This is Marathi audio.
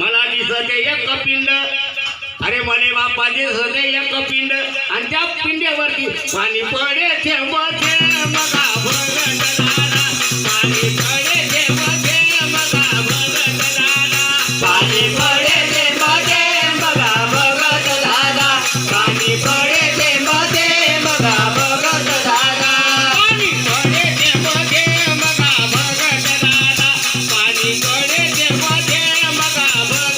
मला दिसते एक पिंड. अरे मले बापा दिसते एक पिंड. आणि त्या पिंड्यावरती पाणी पडे थेंब Baba.